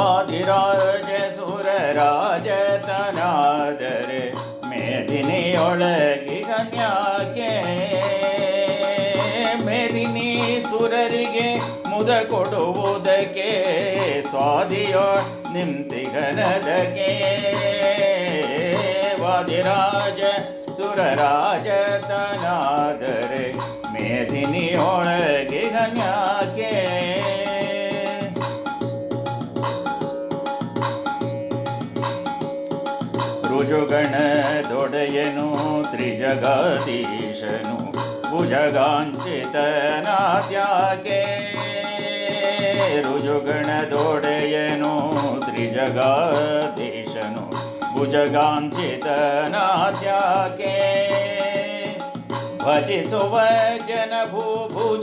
ವಾದಿರಾಜ ಸುರರಾಜತನಾದರೆ ಮೇದಿನಿಯೊಳಗಿ ಕನ್ಯಾಕೆ ಮೇದಿನಿ ಸುರರಿಗೆ ಮುದ ಕೊಡುವುದಕ್ಕೆ ಸ್ವಾದಿಯೋ ನಿಂತಿಗನದಕ್ಕೆ. ವಾದಿರಾಜ ಸುರರಾಜತನಾದರೆ ಮೇದಿನಿಯೊಳಗೆ ಗಣ್ಯಾಕೆ ರುಜುಗಣದೊಡೆಯನು ತ್ರಿಜಗದೀಶನು ಭುಜಗಾಂಚಿತನಾತ್ಯಾಕೆ ರುಜುಗಣದೊಡೆಯನು ತ್ರಿಜಗದೀಶನು ಭುಜಗಾಂಚಿತನಾತ್ಯಾಕೆ ಭಜಿಸುವ ಜನ ಭೂಭುಜತಾನೆನಿಸಿ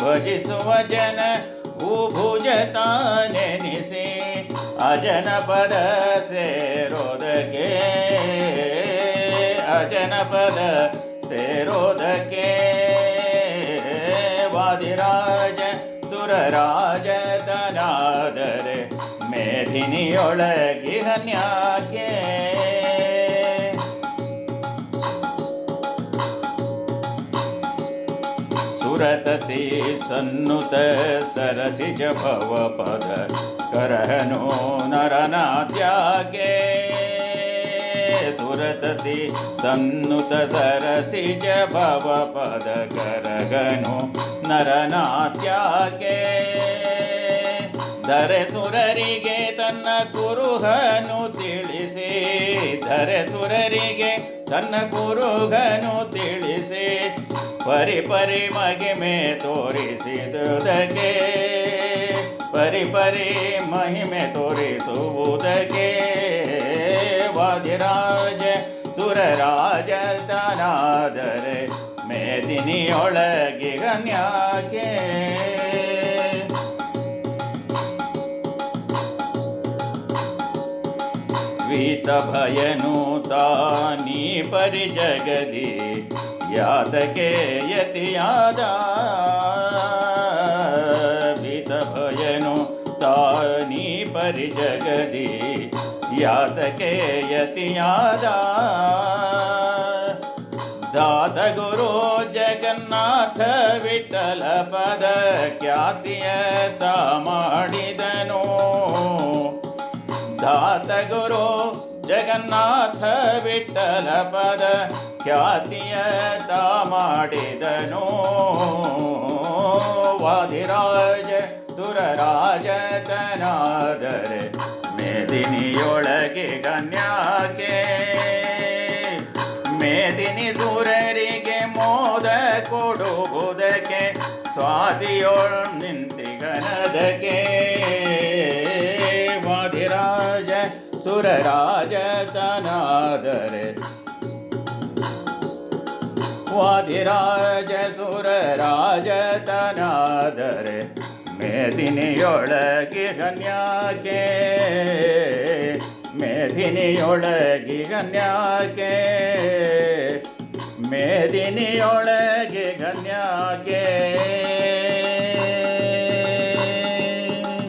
ಭಜಿಸುವ ಜನ ಭೂಭುಜತಾನೆನಿಸಿ ಅಜನಪದ ಸೇರೋದಕ್ಕೆ ಅಜನಪದ ಸೇರೋದಕ್ಕೆ. ವಾದಿರಾಜ ಸುರರಾಜತನಾದರೆ ಮೇಧಿನಿಯೊಳಗಿ ಹನ್ಯಾಕೆ? ಸುರತತಿ ಸನ್ನುತ ಸರಸಿಜ ಭವ ಪದ ಕರಹನು ನರನಾತ್ಯಾಗೆ ಸುರತತಿ ಸನ್ನುತ ಸರಸಿಜ ಭವ ಪದ ಕರಗನು ನರನಾತ್ಯಾಗೆ ಧರೆ ಸುರರಿಗೆ ತನ್ನ ಕುರುಹನು ತಿಳಿಸಿ, ಧರೆ ಸುರರಿಗೆ ತನ್ನ ಕುರುಹನು ತಿಳಿಸಿ ಪರಿ ಪರಿ ಮಹಿಮೆ ತೋರಿಸಿದುದಕ್ಕೆ. ಪರಿ ಪರಿ ಮಹಿಮೆ ತೋರಿಸುವುದಕ್ಕೆ. ವಾದಿರಾಜ ಸುರರಾಜತನಾದರೆ ಮೇದಿನಿಯೊಳಗೆ ಗಣ್ಯಾಕೆ. ವೀತ ಭಯನು ತಾನಿ ಪರಿ ಜಗದಿ ಯಾತಕೆ ಯತಿಯಾದ ಭೀತ ಭಯನು ತಾನಿ ಪರಿಜಗದಿ ಯಾತಕೆ ಯತಿಯಾದ ದಾತ ಗುರು ಜಗನ್ನಾಥ ವಿಠಲ ಪದ ಖ್ಯಾತಿಯ ತಾ ಮಾಡಿದನು. ದಾತ ಗುರು ಜಗನ್ನಾಥ ವಿಠಲ ಪದ ಖ್ಯಾತಿಯ ತಾ ಮಾಡಿದನು. ವಾದಿರಾಜ ಸುರರಾಜತನಾದರೆ ಮೇದಿನಿಯೊಳಗೆ ಗಣ್ಯಾಕೆ. ಮೇದಿನಿ ಸುರರಿಗೆ ಮೋದ ಕೊಡುವುದಕ್ಕೆ, ಸ್ವಾದಿಯೊಳ ನಿಂತಿಗನದಕ್ಕೆ. ವಾದಿರಾಜ ಸುರರಾಜತನಾದರೆ ವಾದಿರಾಜ ಸುರರಾಜತನಾದರೆ ಮೇದಿನಿಯೊಳಗೆ ಗಣ್ಯಾಕೆ ಮೇದಿನಿಯೊಳಗೆ ಗಣ್ಯಾಕೆ ಮೇದಿನಿಯೊಳಗೆ ಗಣ್ಯಾಕೆ